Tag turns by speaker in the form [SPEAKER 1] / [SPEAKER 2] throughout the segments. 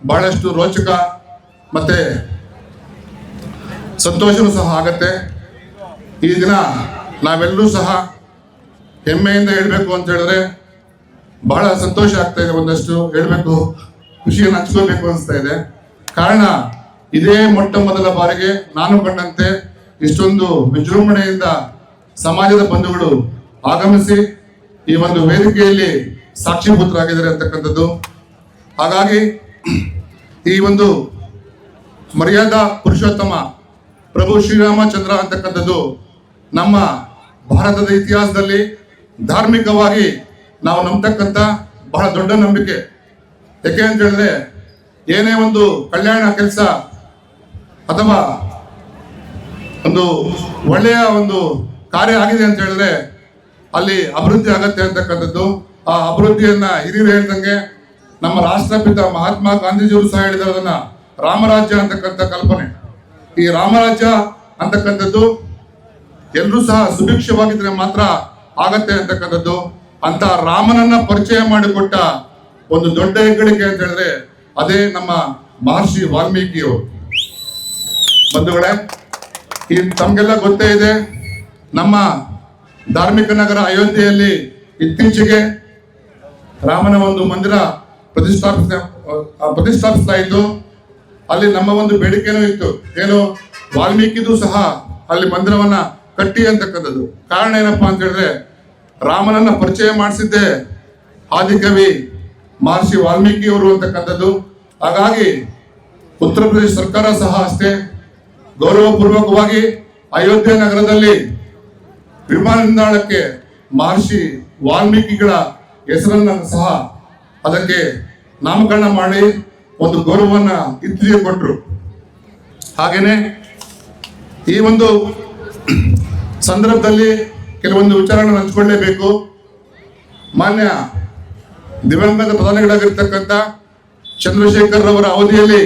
[SPEAKER 1] ಬಹಳಷ್ಟು ರೋಚಕ ಮತ್ತೆ ಸಂತೋಷವೂ ಸಹ ಆಗತ್ತೆ. ಈ ದಿನ ನಾವೆಲ್ಲರೂ ಸಹ ಹೆಮ್ಮೆಯಿಂದ ಹೇಳ್ಬೇಕು ಅಂತ ಹೇಳಿದ್ರೆ ಬಹಳ ಸಂತೋಷ ಆಗ್ತಾ ಇದೆ ಒಂದಷ್ಟು. ಹೇಳ್ಬೇಕು, ಖುಷಿಯನ್ನು ಹಂಚ್ಕೋಬೇಕು ಅನಿಸ್ತಾ ಇದೆ. ಕಾರಣ ಇದೇ ಮೊಟ್ಟ ಮೊದಲ ಬಾರಿಗೆ ನಾನು ಕಂಡಂತೆ ಇಷ್ಟೊಂದು ವಿಜೃಂಭಣೆಯಿಂದ ಸಮಾಜದ ಬಂಧುಗಳು ಆಗಮಿಸಿ ಈ ಒಂದು ವೇದಿಕೆಯಲ್ಲಿ ಸಾಕ್ಷಿಭೂತರಾಗಿದ್ದಾರೆ ಅಂತಕ್ಕಂಥದ್ದು. ಹಾಗಾಗಿ ಈ ಒಂದು ಮರ್ಯಾದಾ ಪುರುಷೋತ್ತಮ ಪ್ರಭು ಶ್ರೀರಾಮಚಂದ್ರ ಅಂತಕ್ಕಂಥದ್ದು ನಮ್ಮ ಭಾರತದ ಇತಿಹಾಸದಲ್ಲಿ ಧಾರ್ಮಿಕವಾಗಿ ನಾವು ನಂಬತಕ್ಕಂಥ ಬಹಳ ದೊಡ್ಡ ನಂಬಿಕೆ. ಯಾಕೆ ಅಂತ ಹೇಳಿದ್ರೆ, ಏನೇ ಒಂದು ಕಲ್ಯಾಣ ಕೆಲಸ ಅಥವಾ ಒಂದು ಒಳ್ಳೆಯ ಒಂದು ಕಾರ್ಯ ಆಗಿದೆ ಅಂತ ಹೇಳಿದ್ರೆ ಅಲ್ಲಿ ಅಭಿವೃದ್ಧಿ ಆಗತ್ತೆ ಅಂತಕ್ಕಂಥದ್ದು. ಆ ಅಭಿವೃದ್ಧಿಯನ್ನ ಹಿರಿಯರು ಹೇಳ್ದಂಗೆ ನಮ್ಮ ರಾಷ್ಟ್ರಪಿತ ಮಹಾತ್ಮ ಗಾಂಧೀಜಿಯವರು ಸಹ ಹೇಳಿದ ಅದನ್ನ ರಾಮರಾಜ್ಯ ಅಂತಕ್ಕಂಥ ಕಲ್ಪನೆ. ಈ ರಾಮರಾಜ್ಯ ಅಂತಕ್ಕಂಥದ್ದು ಎಲ್ಲರೂ ಸಹ ಸುಭಿಕ್ಷವಾಗಿದ್ರೆ ಮಾತ್ರ ಆಗತ್ತೆ ಅಂತಕ್ಕಂಥದ್ದು. ಅಂತ ರಾಮನನ್ನ ಪರಿಚಯ ಮಾಡಿಕೊಟ್ಟ ಒಂದು ದೊಡ್ಡ ಹೆಗ್ಗಳಿಕೆ ಅಂತ ಹೇಳಿದ್ರೆ ಅದೇ ನಮ್ಮ ಮಹರ್ಷಿ ವಾಲ್ಮೀಕಿಯವರು ಬಂಧುಗಳೇ, ಈ ತಮಗೆಲ್ಲ ಗೊತ್ತೇ ಇದೆ, ನಮ್ಮ ಧಾರ್ಮಿಕ ನಗರ ಅಯೋಧ್ಯೆಯಲ್ಲಿ ಇತ್ತೀಚೆಗೆ ರಾಮನ ಒಂದು ಮಂದಿರ ಪ್ರತಿಷ್ಠಾಪಿಸ ಪ್ರತಿಷ್ಠಾಪಿಸ್ತಾ ಇದ್ದು ಅಲ್ಲಿ ನಮ್ಮ ಒಂದು ಬೇಡಿಕೆನೂ ಇತ್ತು. ಏನು, ವಾಲ್ಮೀಕಿದು ಸಹ ಅಲ್ಲಿ ಮಂದಿರವನ್ನ ಕಟ್ಟಿ ಅಂತಕ್ಕಂಥದ್ದು. ಕಾರಣ ಏನಪ್ಪಾ ಅಂತ ಹೇಳಿದ್ರೆ, ರಾಮನನ್ನ ಪರಿಚಯ ಮಾಡಿಸಿದ್ದೆ ಆದಿಕವಿ ಮಹರ್ಷಿ ವಾಲ್ಮೀಕಿ ಅವರು ಅಂತಕ್ಕಂಥದ್ದು. ಹಾಗಾಗಿ ಉತ್ತರ ಪ್ರದೇಶ ಸರ್ಕಾರ ಸಹ ಅಷ್ಟೇ ಗೌರವಪೂರ್ವಕವಾಗಿ ಅಯೋಧ್ಯೆ ನಗರದಲ್ಲಿ ವಿಮಾನ ನಿಲ್ದಾಣಕ್ಕೆ ಮಹರ್ಷಿ ವಾಲ್ಮೀಕಿಗಳ ಹೆಸರನ್ನ ಸಹ ಅದಕ್ಕೆ ನಾಮಕರಣ ಮಾಡಿ ಒಂದು ಗೌರವವನ್ನ ಇತ್ತೀಚೆಗೆ ಕೊಟ್ಟರು ಹಾಗೇನೆ ಈ ಒಂದು ಸಂದರ್ಭದಲ್ಲಿ ಕೆಲವೊಂದು ವಿಚಾರಗಳನ್ನು ಹಂಚಿಕೊಳ್ಳೇಬೇಕು. ಮಾನ್ಯ ದಿವಂಗತ ಪ್ರಧಾನಿಗಳಾಗಿರ್ತಕ್ಕಂಥ ಚಂದ್ರಶೇಖರ್ ಅವರ ಅವಧಿಯಲ್ಲಿ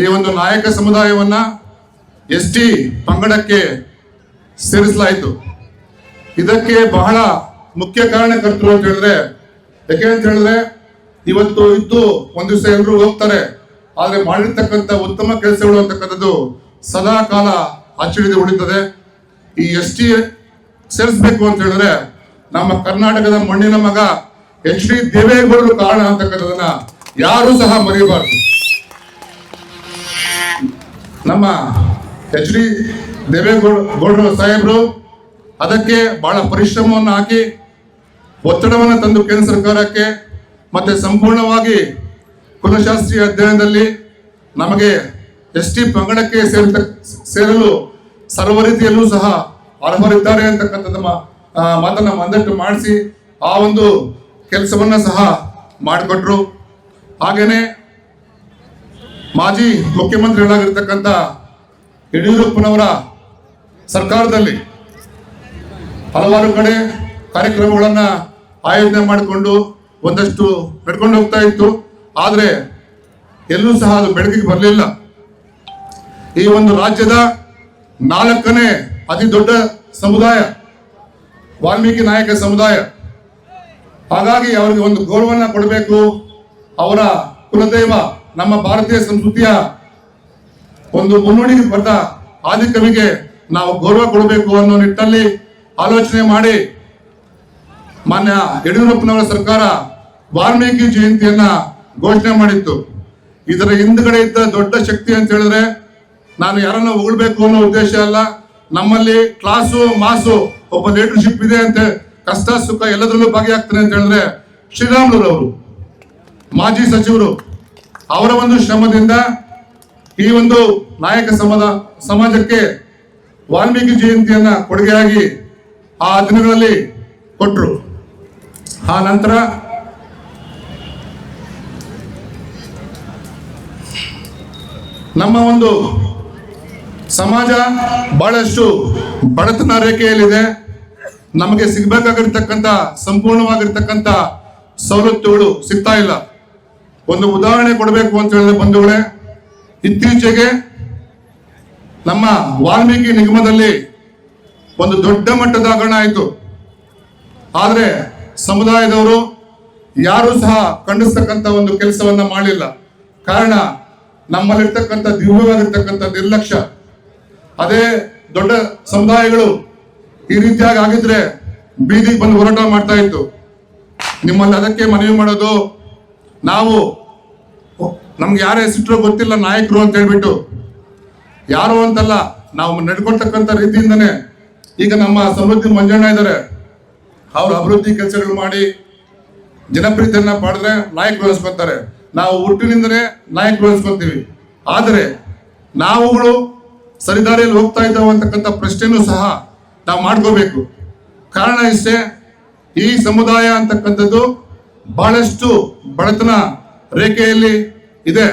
[SPEAKER 1] ಈ ಒಂದು ನಾಯಕ ಸಮುದಾಯವನ್ನ ಎಸ್ ಟಿ ಪಂಗಡಕ್ಕೆ ಸೇರಿಸಲಾಯಿತು. ಇದಕ್ಕೆ ಬಹಳ ಮುಖ್ಯ ಕಾರಣಕರ್ತರು ಅಂತ ಹೇಳಿದ್ರೆ, ಯಾಕೆ ಅಂತ ಹೇಳಿದ್ರೆ ಇವತ್ತು ಇದ್ದು ಒಂದು ದಿವಸ ಎಲ್ಲರೂ ಹೋಗ್ತಾರೆ. ಆದ್ರೆ ಮಾಡಿರ್ತಕ್ಕಂಥ ಉತ್ತಮ ಕೆಲಸಗಳು ಅಂತಕ್ಕಂಥದ್ದು ಸದಾ ಕಾಲ ಅಚ್ಚಳಿದು ಉಳಿತದೆ. ಈ ಎಸ್ ಟಿ ಸೇರಿಸ್ಬೇಕು ಅಂತ ಹೇಳಿದ್ರೆ ನಮ್ಮ ಕರ್ನಾಟಕದ ಮಣ್ಣಿನ ಮಗ ಎಚ್ ಡಿ ದೇವೇಗೌಡರು ಕಾರಣ ಅಂತಕ್ಕಂಥದನ್ನ ಯಾರು ಸಹ ಮರೆಯಬಾರದು. ನಮ್ಮ ಎಚ್ ಡಿ ದೇವೇಗೌಡ ಗೌಡರ ಸಾಹೇಬರು ಅದಕ್ಕೆ ಬಹಳ ಪರಿಶ್ರಮವನ್ನು ಹಾಕಿ ಒತ್ತಡವನ್ನು ತಂದು ಕೇಂದ್ರ ಸರ್ಕಾರಕ್ಕೆ ಮತ್ತೆ ಸಂಪೂರ್ಣವಾಗಿ ಕುಲಶಾಸ್ತ್ರೀಯ ಅಧ್ಯಯನದಲ್ಲಿ ನಮಗೆ ಎಸ್ ಟಿ ಪಂಗಡಕ್ಕೆ ಸೇರಿದ ಸೇರಲು ಸರ್ವ ರೀತಿಯಲ್ಲೂ ಸಹ ಅರ್ಹರಿದ್ದಾರೆ ಅಂತಕ್ಕಂಥ ನಮ್ಮ ಮಾತನ್ನು ಮಂದಟ್ಟು ಮಾಡಿಸಿ ಆ ಒಂದು ಕೆಲಸವನ್ನ ಸಹ ಮಾಡಿಕೊಟ್ರು. ಹಾಗೇನೆ ಮಾಜಿ ಮುಖ್ಯಮಂತ್ರಿಗಳಾಗಿರ್ತಕ್ಕಂಥ ಯಡಿಯೂರಪ್ಪನವರ ಸರ್ಕಾರದಲ್ಲಿ ಹಲವಾರು ಕಡೆ ಕಾರ್ಯಕ್ರಮಗಳನ್ನು ಆಯೋಜನೆ ಮಾಡಿಕೊಂಡು ಒಂದಷ್ಟು ನಡ್ಕೊಂಡು ಹೋಗ್ತಾ ಇತ್ತು. ಆದರೆ ಎಲ್ಲೂ ಸಹ ಅದು ಬೆಳಕಿಗೆ ಬರಲಿಲ್ಲ. ಈ ಒಂದು ರಾಜ್ಯದ ನಾಲ್ಕನೇ ಅತಿ ದೊಡ್ಡ ಸಮುದಾಯ, ವಾಲ್ಮೀಕಿ ನಾಯಕ ಸಮುದಾಯ. ಹಾಗಾಗಿ ಅವರಿಗೆ ಒಂದು ಗೌರವನ ಕೊಡಬೇಕು. ಅವರ ಕುಲದೈವ, ನಮ್ಮ ಭಾರತೀಯ ಸಂಸ್ಕೃತಿಯ ಒಂದು ಮುನ್ನುಡಿ ಬರೆದ ಆದಿಕವಿಗೆ ನಾವು ಗೌರವ ಕೊಡಬೇಕು ಅನ್ನೋ ನಿಟ್ಟಿನಲ್ಲಿ ಆಲೋಚನೆ ಮಾಡಿ ಮಾನ್ಯ ಯಡಿಯೂರಪ್ಪನವರ ಸರ್ಕಾರ ವಾಲ್ಮೀಕಿ ಜಯಂತಿಯನ್ನ ಘೋಷಣೆ ಮಾಡಿತ್ತು. ಇದರ ಹಿಂದ್ಗಡೆ ಇದ್ದ ದೊಡ್ಡ ಶಕ್ತಿ ಅಂತ ಹೇಳಿದ್ರೆ ನಾನು ಯಾರನ್ನ ಉಗಳ್ಬೇಕು ಅನ್ನೋ ಉದ್ದೇಶ ಅಲ್ಲ. ನಮ್ಮಲ್ಲಿ ಕ್ಲಾಸು, ಮಾಸು ಒಬ್ಬ ಲೀಡರ್ಶಿಪ್ ಇದೆ ಅಂತ ಕಷ್ಟ, ಸುಖ ಎಲ್ಲದರಲ್ಲೂ ಭಾಗಿಯಾಗ್ತಾನೆ ಅಂತ ಹೇಳಿದ್ರೆ ಶ್ರೀರಾಮುಲು ಅವರು, ಮಾಜಿ ಸಚಿವರು, ಅವರ ಒಂದು ಶ್ರಮದಿಂದ ಈ ಒಂದು ನಾಯಕ ಸಮದ, ಸಮಾಜಕ್ಕೆ ವಾಲ್ಮೀಕಿ ಜಯಂತಿಯನ್ನ ಕೊಡುಗೆಯಾಗಿ ಆ ದಿನಗಳಲ್ಲಿ ಕೊಟ್ಟರು ಆ ನಂತರ ನಮ್ಮ ಒಂದು ಸಮಾಜ ಬಹಳಷ್ಟು ಬಡತನ ರೇಖೆಯಲ್ಲಿದೆ. ನಮಗೆ ಸಿಗ್ಬೇಕಾಗಿರ್ತಕ್ಕಂಥ, ಸಂಪೂರ್ಣವಾಗಿರ್ತಕ್ಕಂಥ ಸವಲತ್ತುಗಳು ಸಿಗ್ತಾ ಇಲ್ಲ. ಒಂದು ಉದಾಹರಣೆ ಕೊಡಬೇಕು ಅಂತ ಹೇಳಿದ್ರೆ ಬಂಧುಗಳೇ ಇತ್ತೀಚೆಗೆ ನಮ್ಮ ವಾಲ್ಮೀಕಿ ನಿಗಮದಲ್ಲಿ ಒಂದು ದೊಡ್ಡ ಮಟ್ಟದ ಹಗರಣ ಆಯಿತು. ಆದ್ರೆ ಸಮುದಾಯದವರು ಯಾರು ಸಹ ಖಂಡಿಸ್ತಕ್ಕಂಥ ಒಂದು ಕೆಲಸವನ್ನ ಮಾಡಲಿಲ್ಲ. ಕಾರಣ ನಮ್ಮಲ್ಲಿರ್ತಕ್ಕಂಥ ದಿವ್ಯವಾಗಿರ್ತಕ್ಕಂಥ ನಿರ್ಲಕ್ಷ್ಯ. ಅದೇ ದೊಡ್ಡ ಸಮುದಾಯಗಳು ಈ ರೀತಿಯಾಗಿ ಆಗಿದ್ರೆ ಬೀದಿಗೆ ಬಂದು ಹೋರಾಟ ಮಾಡ್ತಾ ಇತ್ತು. ನಿಮ್ಮಲ್ಲಿ ಅದಕ್ಕೆ ಮನವಿ ಮಾಡೋದು ನಾವು ನಮ್ಗೆ ಯಾರ ಹೆಸರು ಗೊತ್ತಿಲ್ಲ ನಾಯಕರು ಅಂತ ಹೇಳ್ಬಿಟ್ಟು ಯಾರು ಅಂತಲ್ಲ ನಾವು ನಡ್ಕೊಳ್ತಕ್ಕಂಥ ರೀತಿಯಿಂದನೇ ಈಗ ನಮ್ಮ ಸಮೃದ್ಧಿ ಮಂಜಣ್ಣ ಇದ್ದಾರೆ. ಅವರು ಅಭಿವೃದ್ಧಿ ಕೆಲಸಗಳು ಮಾಡಿ ಜನಪ್ರಿಯತೆಯನ್ನ ಪಡೆದ್ರೆ ನಾಯಕ ಬೆಳೆಸ್ಕೊತಾರೆ ನಾವು ಹುಟ್ಟಿನಿಂದಲೇ ನಾಯಕರು ಬೆಳೆಸ್ಕೊತೀವಿ ಆದರೆ ನಾವುಗಳು ಸರಿದಾರಿಯಲ್ಲಿ ಹೋಗ್ತಾ ಇದ್ದಾವೆ ಅಂತಕ್ಕಂಥ ಪ್ರಶ್ನೆನೂ ಸಹ ನಾವು ಮಾಡ್ಕೋಬೇಕು. ಕಾರಣ ಇಷ್ಟೇ, ಈ ಸಮುದಾಯ ಅಂತಕ್ಕಂಥದ್ದು ಬಹಳಷ್ಟು ಬಡತನ ರೇಖೆಯಲ್ಲಿ ಇದೆ.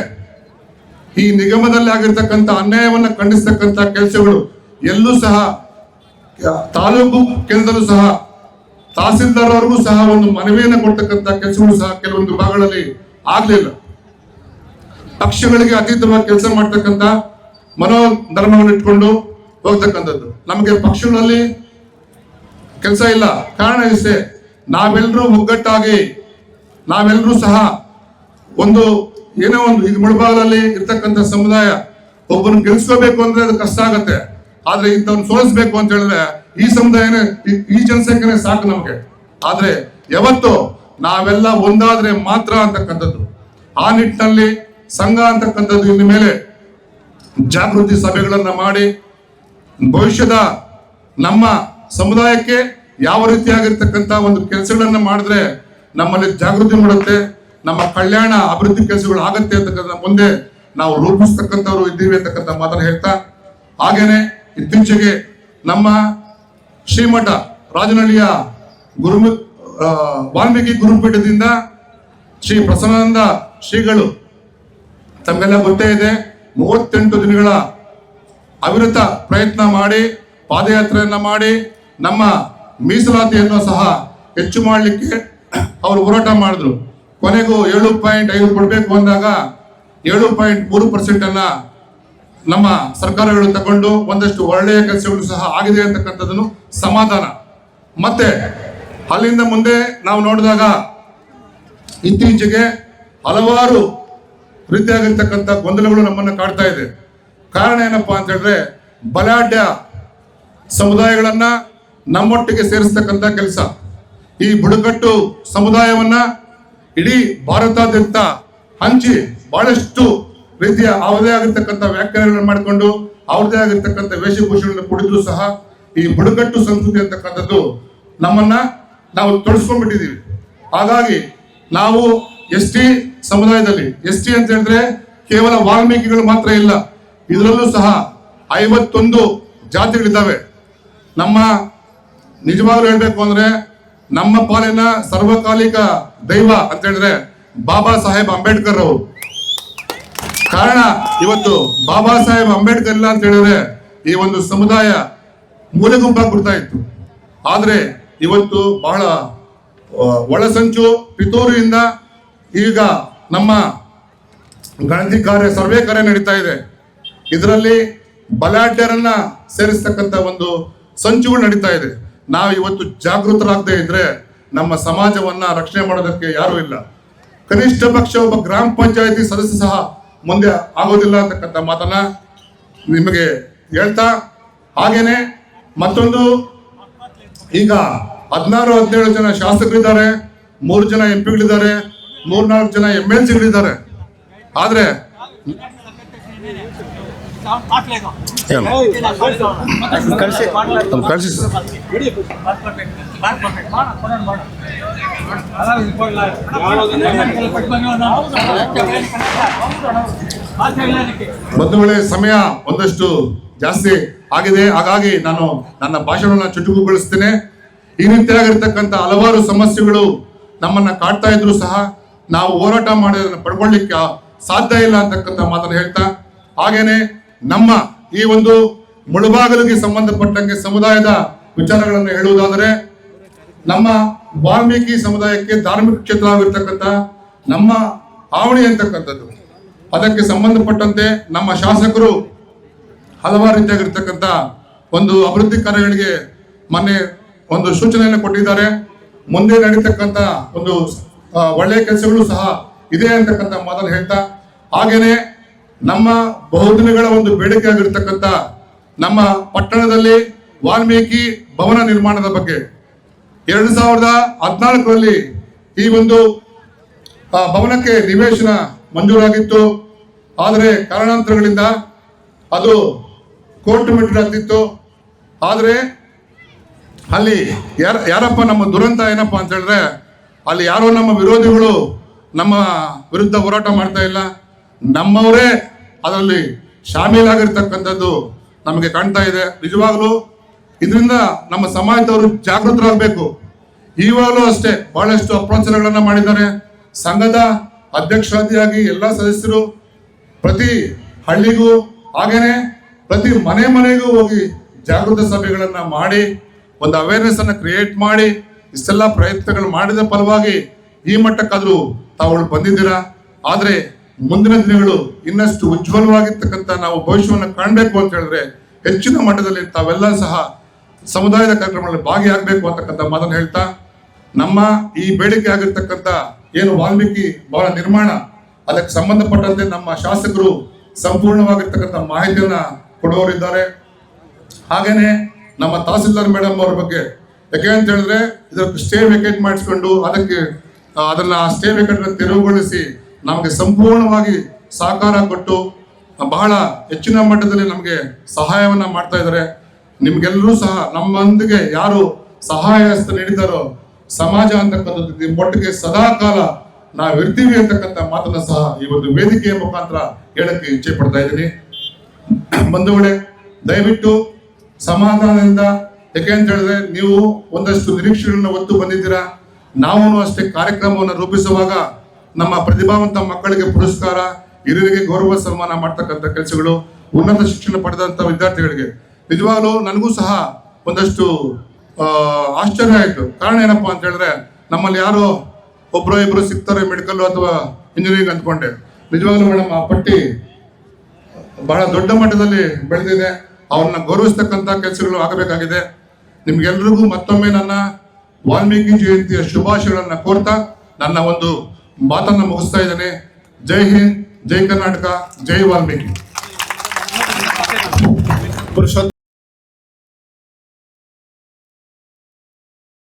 [SPEAKER 1] ಈ ನಿಗಮದಲ್ಲಿ ಆಗಿರ್ತಕ್ಕಂಥ ಅನ್ಯಾಯವನ್ನು ಖಂಡಿಸ್ತಕ್ಕಂಥ ಕೆಲಸಗಳು ಎಲ್ಲೂ ಸಹ, ತಾಲೂಕು ಕೇಂದ್ರದಲ್ಲೂ ಸಹ ತಹಸೀಲ್ದಾರ್ ಅವ್ರಿಗೂ ಸಹ ಒಂದು ಮನವಿಯನ್ನು ಕೊಡ್ತಕ್ಕಂಥ ಕೆಲಸಗಳು ಸಹ ಕೆಲವೊಂದು ಭಾಗಗಳಲ್ಲಿ ಆಗ್ಲಿಲ್ಲ. ಪಕ್ಷಗಳಿಗೆ ಅತೀತವಾಗಿ ಕೆಲಸ ಮಾಡ್ತಕ್ಕಂಥ ಮನೋಧರ್ಮವನ್ನು ಇಟ್ಕೊಂಡು ಹೋಗ್ತಕ್ಕಂಥದ್ದು. ನಮಗೆ ಪಕ್ಷಗಳಲ್ಲಿ ಕೆಲಸ ಇಲ್ಲ. ಕಾರಣ ಇಷ್ಟೇ ನಾವೆಲ್ಲರೂ ಒಗ್ಗಟ್ಟಾಗಿ ನಾವೆಲ್ಲರೂ ಸಹ ಒಂದು ಏನೋ ಒಂದು ಇದು ಮುಳಬಾಗಲಲ್ಲಿ ಇರ್ತಕ್ಕಂಥ ಸಮುದಾಯ, ಒಬ್ಬರನ್ನು ಗೆಲ್ಸ್ಕೋಬೇಕು ಅಂದ್ರೆ ಅದು ಕಷ್ಟ ಆಗತ್ತೆ. ಆದ್ರೆ ಇಂಥವ್ನ ಸೋಲಿಸ್ಬೇಕು ಅಂತ ಹೇಳಿದ್ರೆ ಈ ಸಮುದಾಯನೇ, ಈ- ಜನಸಂಖ್ಯೆನೇ ಸಾಕು ನಮಗೆ. ಆದ್ರೆ ಯಾವತ್ತು ನಾವೆಲ್ಲ ಒಂದಾದ್ರೆ ಮಾತ್ರ ಅಂತಕ್ಕಂಥದ್ದು. ಆ ನಿಟ್ಟಿನಲ್ಲಿ ಸಂಘ ಅಂತಕ್ಕಂಥದ್ದು ಇನ್ನು ಮೇಲೆ ಜಾಗೃತಿ ಸಭೆಗಳನ್ನು ಮಾಡಿ ಭವಿಷ್ಯದ ನಮ್ಮ ಸಮುದಾಯಕ್ಕೆ ಯಾವ ರೀತಿಯಾಗಿರ್ತಕ್ಕಂಥ ಒಂದು ಕೆಲಸಗಳನ್ನು ಮಾಡಿದ್ರೆ ನಮ್ಮಲ್ಲಿ ಜಾಗೃತಿ ಮಾಡುತ್ತೆ, ನಮ್ಮ ಕಲ್ಯಾಣ ಅಭಿವೃದ್ಧಿ ಕೆಲಸಗಳು ಆಗತ್ತೆ ಅಂತಕ್ಕಂಥ ಮುಂದೆ ನಾವು ರೂಪಿಸ್ತಕ್ಕಂಥವ್ರು ಇದ್ದೀವಿ ಅಂತಕ್ಕಂಥ ಮಾತನ್ನು ಹೇಳ್ತಾ, ಹಾಗೇನೆ ಇತ್ತೀಚೆಗೆ ನಮ್ಮ ಶ್ರೀಮಠ ರಾಜನಹಳ್ಳಿಯ ಗುರು ವಾಲ್ಮೀಕಿ ಗುರುಪೀಠದಿಂದ ಶ್ರೀ ಪ್ರಸನ್ನಾನಂದ ಶ್ರೀಗಳು. ತಮಗೆಲ್ಲ ಗೊತ್ತೇ ಇದೆ, ಮೂವತ್ತೆಂಟು ದಿನಗಳ ಅವಿರತ ಪ್ರಯತ್ನ ಮಾಡಿ, ಪಾದಯಾತ್ರೆಯನ್ನು ಮಾಡಿ, ನಮ್ಮ ಮೀಸಲಾತಿಯನ್ನು ಸಹ ಹೆಚ್ಚು ಮಾಡಲಿಕ್ಕೆ ಅವರು ಹೋರಾಟ ಮಾಡಿದ್ರು. ಕೊನೆಗೂ ಏಳು ಪಾಯಿಂಟ್ ಐದು ಕೊಡಬೇಕು ಅಂದಾಗ ಏಳು ಪಾಯಿಂಟ್ ಮೂರು ಪರ್ಸೆಂಟನ್ನು ನಮ್ಮ ಸರ್ಕಾರಗಳು ತಗೊಂಡು ಒಂದಷ್ಟು ಒಳ್ಳೆಯ ಕೆಲಸಗಳು ಸಹ ಆಗಿದೆ ಅಂತಕ್ಕಂಥದ್ದನ್ನು ಸಮಾಧಾನ. ಮತ್ತೆ, ಅಲ್ಲಿಂದ ಮುಂದೆ ನಾವು ನೋಡಿದಾಗ ಇತ್ತೀಚೆಗೆ ಹಲವಾರು ರೀತಿಯಾಗಿರ್ತಕ್ಕಂಥ ಗೊಂದಲಗಳು ನಮ್ಮನ್ನು ಕಾಡ್ತಾ ಇದೆ. ಕಾರಣ ಏನಪ್ಪಾ ಅಂತ ಹೇಳಿದ್ರೆ, ಬಲಾಢ್ಯ ಸಮುದಾಯಗಳನ್ನ ನಮ್ಮೊಟ್ಟಿಗೆ ಸೇರಿಸ್ತಕ್ಕಂಥ ಕೆಲಸ. ಈ ಬುಡಕಟ್ಟು ಸಮುದಾಯವನ್ನ ಇಡೀ ಭಾರತಾದ್ಯಂತ ಹಂಚಿ ಬಹಳಷ್ಟು ರೀತಿಯ ಅವರದೇ ಆಗಿರ್ತಕ್ಕಂಥ ವ್ಯಾಖ್ಯಾನಗಳನ್ನು ಮಾಡಿಕೊಂಡು ಅವ್ರದೇ ಆಗಿರ್ತಕ್ಕಂಥ ವೇಷಭೂಷಣಗಳನ್ನು ಕುಡಿದ್ರು ಸಹ ಈ ಬುಡಕಟ್ಟು ಸಂಸ್ಕೃತಿ ಅಂತಕ್ಕಂಥದ್ದು ನಮ್ಮನ್ನ ನಾವು ತೊಡಸ್ಕೊಂಡ್ಬಿಟ್ಟಿದ್ದೀವಿ. ಹಾಗಾಗಿ ನಾವು ಎಸ್ ಟಿ ಸಮುದಾಯದಲ್ಲಿ, ಎಸ್ ಟಿ ಅಂತ ಹೇಳಿದ್ರೆ ಕೇವಲ ವಾಲ್ಮೀಕಿಗಳು ಮಾತ್ರ ಇಲ್ಲ, ಇದರಲ್ಲೂ ಸಹ ಐವತ್ತೊಂದು ಜಾತಿಗಳಿದ್ದಾವೆ. ನಮ್ಮ ನಿಜವಾಗ್ಲೂ ಹೇಳ್ಬೇಕು ಅಂದ್ರೆ ನಮ್ಮ ಪಾಲಿನ ಸರ್ವಕಾಲಿಕ ದೈವ ಅಂತ ಹೇಳಿದ್ರೆ ಬಾಬಾ ಸಾಹೇಬ್ ಅಂಬೇಡ್ಕರ್ ಅವರು. ಕಾರಣ ಇವತ್ತು ಬಾಬಾ ಸಾಹೇಬ್ ಅಂಬೇಡ್ಕರ್ ಇಲ್ಲ ಅಂತ ಹೇಳಿದ್ರೆ ಈ ಒಂದು ಸಮುದಾಯ ಮೂಲೆ ಗುಂಪಾಗಿ ಬಿಡ್ತಾ ಇತ್ತು. ಆದ್ರೆ ಇವತ್ತು ಬಹಳ ಒಳಸಂಚು ಪಿತೂರಿಯಿಂದ ಈಗ ನಮ್ಮ ಗಣತಿ ಕಾರ್ಯ, ಸರ್ವೆ ಕಾರ್ಯ ನಡೀತಾ ಇದೆ. ಇದರಲ್ಲಿ ಬಲಾಢ್ಯರನ್ನ ಸೇರಿಸ್ತಕ್ಕಂಥ ಒಂದು ಸಂಚುಗಳು ನಡೀತಾ ಇದೆ. ನಾವು ಇವತ್ತು ಜಾಗೃತರಾಗದೆ ಇದ್ರೆ ನಮ್ಮ ಸಮಾಜವನ್ನ ರಕ್ಷಣೆ ಮಾಡೋದಕ್ಕೆ ಯಾರು ಇಲ್ಲ. ಕನಿಷ್ಠ ಪಕ್ಷ ಒಬ್ಬ ಗ್ರಾಮ ಪಂಚಾಯತಿ ಸದಸ್ಯ ಸಹ ಮುಂದೆ ಆಗೋದಿಲ್ಲ ಅಂತಕ್ಕಂಥ ಮಾತನ್ನ ನಿಮಗೆ ಹೇಳ್ತಾ ಹಾಗೇನೆ ಮತ್ತೊಂದು ಈಗ ಹದಿನಾರು ಹದಿನೇಳು ಜನ ಶಾಸಕರಿದ್ದಾರೆ ಮೂರು ಜನ ಎಂ ಪಿಗಳಿದ್ದಾರೆ ಮೂರ್ನಾಲ್ಕು ಜನ ಎಂ ಎಲ್ ಸಿಗಳಿದ್ದಾರೆ ಆದ್ರೆ
[SPEAKER 2] ಕಳಿಸಿ
[SPEAKER 1] ಕಳಿಸಿ ಸರ್. ಒಂದು ವೇಳೆ ಸಮಯ ಒಂದಷ್ಟು ಜಾಸ್ತಿ ಆಗಿದೆ. ಹಾಗಾಗಿ ನಾನು ನನ್ನ ಭಾಷಣವನ್ನು ಚುಟುಕುಗೊಳಿಸ್ತೇನೆ ಈ ರೀತಿಯಾಗಿರ್ತಕ್ಕಂಥ ಹಲವಾರು ಸಮಸ್ಯೆಗಳು ನಮ್ಮನ್ನ ಕಾಡ್ತಾ ಇದ್ರು ಸಹ ನಾವು ಹೋರಾಟ ಮಾಡಿ ಅದನ್ನ ಪಡ್ಕೊಳ್ಳಿಕ್ಕೆ ಸಾಧ್ಯ ಇಲ್ಲ ಅಂತಕ್ಕಂಥ ಮಾತನ್ನು ಹೇಳ್ತಾ, ಹಾಗೇನೆ ನಮ್ಮ ಈ ಒಂದು ಮುಳುಬಾಗಲಿಗೆ ಸಂಬಂಧಪಟ್ಟಂಗೆ ಸಮುದಾಯದ ವಿಚಾರಗಳನ್ನು ಹೇಳುವುದಾದರೆ, ನಮ್ಮ ವಾಲ್ಮೀಕಿ ಸಮುದಾಯಕ್ಕೆ ಧಾರ್ಮಿಕ ಕ್ಷೇತ್ರ ಕ್ಷೇತ್ರವಾಗಿರ್ತಕ್ಕಂಥ ನಮ್ಮ ಆವಣಿ ಅಂತಕ್ಕಂಥದ್ದು. ಅದಕ್ಕೆ ಸಂಬಂಧಪಟ್ಟಂತೆ ನಮ್ಮ ಶಾಸಕರು ಹಲವಾರು ರೀತಿಯಾಗಿರ್ತಕ್ಕಂಥ ಒಂದು ಅಭಿವೃದ್ಧಿ ಕಾರ್ಯಗಳಿಗೆ ಮೊನ್ನೆ ಒಂದು ಸೂಚನೆಯನ್ನು ಕೊಟ್ಟಿದ್ದಾರೆ. ಮುಂದೆ ನಡೀತಕ್ಕಂಥ ಒಂದು ಒಳ್ಳೆಯ ಕೆಲಸಗಳು ಸಹ ಇದೆ ಅಂತಕ್ಕಂಥ ಮಾತನ್ನು ಹೇಳ್ತಾ, ಹಾಗೇನೆ ನಮ್ಮ ಬಹುದಿನಗಳ ಒಂದು ಬೇಡಿಕೆ ಆಗಿರ್ತಕ್ಕಂಥ ನಮ್ಮ ಪಟ್ಟಣದಲ್ಲಿ ವಾಲ್ಮೀಕಿ ಭವನ ನಿರ್ಮಾಣದ ಬಗ್ಗೆ ಎರಡು ಸಾವಿರದ ಹದಿನಾಲ್ಕರಲ್ಲಿ ಈ ಒಂದು ಭವನಕ್ಕೆ ನಿವೇಶನ ಮಂಜೂರಾಗಿತ್ತು. ಆದರೆ ಕಾರಣಾಂತರಗಳಿಂದ ಅದು ಕೋರ್ಟ್ ಮೆಟ್ರ್ ಆಗ್ತಿತ್ತು. ಆದರೆ ಅಲ್ಲಿ ಯಾರ, ಯಾರಪ್ಪ ನಮ್ಮ ದುರಂತ ಏನಪ್ಪ ಅಂತ ಹೇಳಿದ್ರೆ, ಅಲ್ಲಿ ಯಾರೋ ನಮ್ಮ ವಿರೋಧಿಗಳು ನಮ್ಮ ವಿರುದ್ಧ ಹೋರಾಟ ಮಾಡ್ತಾ ಇಲ್ಲ. ನಮ್ಮವರೇ ಅದರಲ್ಲಿ ಶಾಮೀಲಾಗಿರ್ತಕ್ಕಂಥದ್ದು ನಮಗೆ ಕಾಣ್ತಾ ಇದೆ. ನಿಜವಾಗ್ಲೂ ಇದರಿಂದ ನಮ್ಮ ಸಮಾಜದವರು ಜಾಗೃತರಾಗಬೇಕು. ಈವಾಗಲೂ ಅಷ್ಟೇ ಬಹಳಷ್ಟು ಅಪ್ರಚಾರಗಳನ್ನ ಮಾಡಿದ್ದಾರೆ. ಸಂಘದ ಅಧ್ಯಕ್ಷರಾದಿಯಾಗಿ ಎಲ್ಲ ಸದಸ್ಯರು ಪ್ರತಿ ಹಳ್ಳಿಗೂ ಹಾಗೇನೆ ಪ್ರತಿ ಮನೆ ಮನೆಗೂ ಹೋಗಿ ಜಾಗೃತ ಸಭೆಗಳನ್ನು ಮಾಡಿ, ಒಂದು ಅವೇರ್ನೆಸ್ ಅನ್ನು ಕ್ರಿಯೇಟ್ ಮಾಡಿ, ಇಷ್ಟೆಲ್ಲ ಪ್ರಯತ್ನಗಳು ಮಾಡಿದ ಫಲವಾಗಿ ಈ ಮಟ್ಟಕ್ಕಾದರೂ ತಾವುಗಳು ಬಂದಿದ್ದೀರಾ? ಆದರೆ ಮುಂದಿನ ದಿನಗಳು ಇನ್ನಷ್ಟು ಉಜ್ವಲವಾಗಿರ್ತಕ್ಕಂಥ ನಾವು ಭವಿಷ್ಯವನ್ನು ಕಾಣಬೇಕು ಅಂತ ಹೇಳಿದ್ರೆ ಹೆಚ್ಚಿನ ಮಟ್ಟದಲ್ಲಿ ತಾವೆಲ್ಲ ಸಹ ಸಮುದಾಯದ ಕಾರ್ಯಕ್ರಮಗಳಲ್ಲಿ ಭಾಗಿಯಾಗಬೇಕು ಅಂತಕ್ಕಂಥ ಮಾತನ್ನು ಹೇಳ್ತಾ ನಮ್ಮ ಈ ಬೇಡಿಕೆ ಆಗಿರ್ತಕ್ಕಂಥ ಏನು ವಾಲ್ಮೀಕಿ ಭವನ ನಿರ್ಮಾಣ ಅದಕ್ಕೆ ಸಂಬಂಧಪಟ್ಟಂತೆ ನಮ್ಮ ಶಾಸಕರು ಸಂಪೂರ್ಣವಾಗಿರ್ತಕ್ಕಂಥ ಮಾಹಿತಿಯನ್ನ ಕೊಡುವವರಿದ್ದಾರೆ. ಹಾಗೇನೆ ನಮ್ಮ ತಹಸೀಲ್ದಾರ್ ಮೇಡಮ್ ಅವ್ರ ಬಗ್ಗೆ ಯಾಕೆ ಅಂತ ಹೇಳಿದ್ರೆ ಇದಕ್ಕೆ ಸ್ಟೇ ವೇಕೇಟ್ ಮಾಡಿಸ್ಕೊಂಡು ಅದಕ್ಕೆ ಆ, ಅದನ್ನ ಸ್ಟೇ ವೇಕೇಟ್ ತೆರವುಗೊಳಿಸಿ ನಮಗೆ ಸಂಪೂರ್ಣವಾಗಿ ಸಹಕಾರ ಕೊಟ್ಟು ಬಹಳ ಹೆಚ್ಚಿನ ಮಟ್ಟದಲ್ಲಿ ನಮಗೆ ಸಹಾಯವನ್ನ ಮಾಡ್ತಾ ಇದ್ದಾರೆ. ನಿಮ್ಗೆಲ್ಲರೂ ಸಹ ನಮ್ಮೊಂದಿಗೆ ಯಾರು ಸಹಾಯ ಹಸ್ತ ನೀಡಿದಾರೋ ಸಮಾಜ ಅಂತಕ್ಕಂಥದ್ದು ನಿಮ್ಮೊಟ್ಟಿಗೆ ಸದಾ ಕಾಲ ನಾವಿರ್ತೀವಿ ಅಂತಕ್ಕಂಥ ಮಾತನ್ನ ಸಹ ಈ ಒಂದು ವೇದಿಕೆಯ ಮುಖಾಂತರ ಹೇಳಕ್ಕೆ ಇಚ್ಛೆ ಪಡ್ತಾ ಇದ್ದೀನಿ. ಬಂಧುಗಳೇ, ದಯವಿಟ್ಟು ಸಮಾಧಾನದಿಂದ, ಯಾಕೆ ಅಂತ ಹೇಳಿದ್ರೆ ನೀವು ಒಂದಷ್ಟು ನಿರೀಕ್ಷೆಗಳನ್ನ ಒತ್ತು ಬಂದಿದ್ದೀರಾ? ನಾವು ಅಷ್ಟೇ ಕಾರ್ಯಕ್ರಮವನ್ನು ರೂಪಿಸುವಾಗ ನಮ್ಮ ಪ್ರತಿಭಾವಂತ ಮಕ್ಕಳಿಗೆ ಪುರಸ್ಕಾರ, ಹಿರಿಯರಿಗೆ ಗೌರವ ಸನ್ಮಾನ ಮಾಡ್ತಕ್ಕಂಥ ಕೆಲಸಗಳು, ಉನ್ನತ ಶಿಕ್ಷಣ ಪಡೆದಂತ ವಿದ್ಯಾರ್ಥಿಗಳಿಗೆ ನಿಜವಾಗ್ಲೂ ನನಗೂ ಸಹ ಒಂದಷ್ಟು ಆಶ್ಚರ್ಯ ಆಯಿತು. ಕಾರಣ ಏನಪ್ಪ ಅಂತ ಹೇಳಿದ್ರೆ, ನಮ್ಮಲ್ಲಿ ಯಾರೋ ಒಬ್ಬರು ಇಬ್ರು ಸಿಗ್ತಾರೆ ಮೆಡಿಕಲ್ ಅಥವಾ ಇಂಜಿನಿಯರಿಂಗ್ ಅಂದ್ಕೊಂಡೆ. ನಿಜವಾಗ್ಲೂ ಮೇಡಮ್, ಆ ಪಟ್ಟಿ ಬಹಳ ದೊಡ್ಡ ಮಟ್ಟದಲ್ಲಿ ಬೆಳೆದಿದೆ. ಅವ್ರನ್ನ ಗೌರವಿಸ್ತಕ್ಕಂಥ ಕೆಲಸಗಳು ಆಗಬೇಕಾಗಿದೆ. ನಿಮ್ಗೆಲ್ರಿಗೂ ಮತ್ತೊಮ್ಮೆ ನನ್ನ ವಾಲ್ಮೀಕಿ ಜಯಂತಿಯ ಶುಭಾಶಯಗಳನ್ನು ಕೋರ್ತಾ ನನ್ನ ಒಂದು ಮಾತನ್ನ ಮುಗಿಸ್ತಾ ಇದ್ದೇನೆ. ಜೈ ಹಿಂದ್, ಜೈ ಕರ್ನಾಟಕ, ಜೈ ವಾಲ್ಮೀಕಿ.
[SPEAKER 2] ಪುರುಷೋತ್ತಮ.